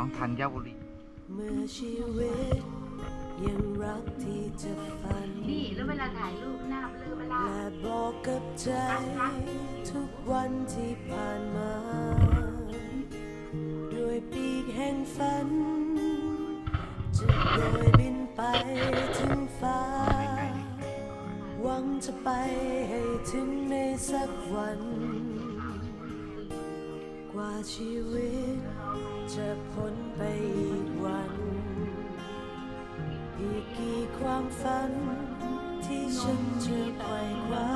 น้องธัญบุรีเมื่อชีวิตยังรักที่จะฝันนี่แล้วเวลาถ่ายรูปหน้าเบลอเวลาและบอกกับใจทุกวันที่ผ่านมา ด้วยปีกแห่งฝัน จะโดยบินไปถึงฟ้า หวังจะไปให้ถึงในสักวัน กว่าชีวิตจะพ้นไปอีกวัน อีกกี่ความฝันที่ฉันจะไขว่คว้า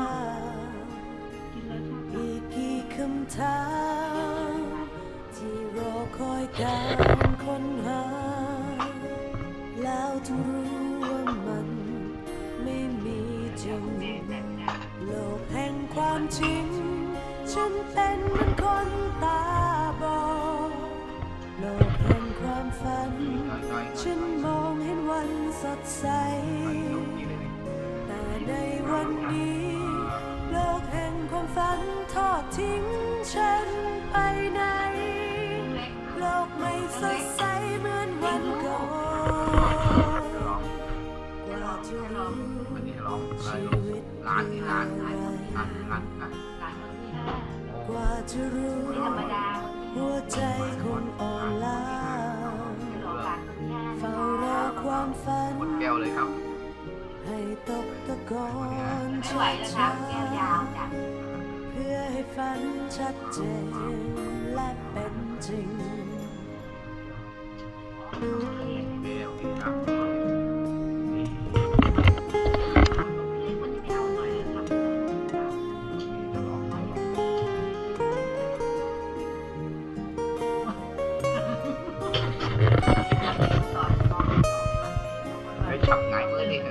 อีกกี่คำถามที่รอคอยการค้นหา แล้วถึงรู้ว่ามันไม่มีจริงโลกแห่งความจริง ฉันเป็นเหมือนคนตาบอดโลกแห่งความฝัน ฉันมองเห็นวันสดใส แต่ในวันนี้ โลกแห่งความฝันทอดทิ้งฉันไปไหน โลกไม่สดใสเหมือนวันก่อนกว่าจะรู้วันนี้ร้องอะไรชีลูกวิตร้านนี่ร้านคืออะไร กว่าจะรู้ธรรมดาหัวใจคนอ่อนล้าจะหลอกหลานคนที่ห้าเฝ้ารอความฝันหมดแก้วเลยครับ ให้ตกตะกอนไม่ไหวแล้วครับแก้วยาวจ้ะเพื่อให้ฝันชัดเจนและเป็นจริง ไปฉับไงเลยนี่แหม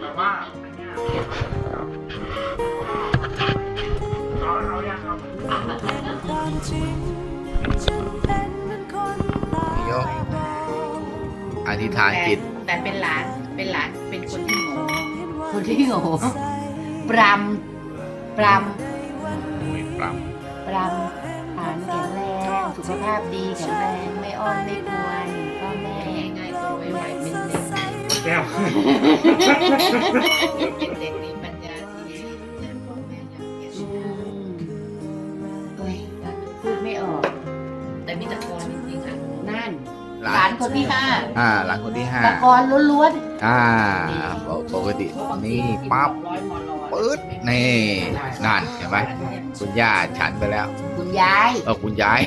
แต่ว่าเอาเอายังเอาโลกแห่งความจริงฉันเป็นเหมือนคนตาบอด อธิษฐานจิต แต่เป็นหลาน เป็นหลาน เป็นคนที่โง่คคนนที่ที่โง่โง่ปรำปรำ มวยปรับปรำ ขภาพดีแข็งแรงไม่อ้อนไม่กวนพ่อแม่ง่ายตัวไวๆเป็นเด็กแก้วเป็นเด็กมีปัญญาดีแต่พ่อแม่ยังเก็บเฮ้ยพูดไม่ออก แต่มีตะกอนจริงๆอะนั่น หลาหลานนคนที่ห้าอ่าหลานคนที่ห้าตะกอนล้วนอ่าปกตินี่ปั๊บปึ๊ดนี่นั่นเห็นไหมคุณย่าฉันไปแล้วๆคุณยายเออคุณยาย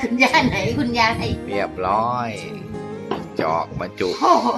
คุณยายไหนคุณยายเรียบร้อย จอกบรรจุ โอ้โห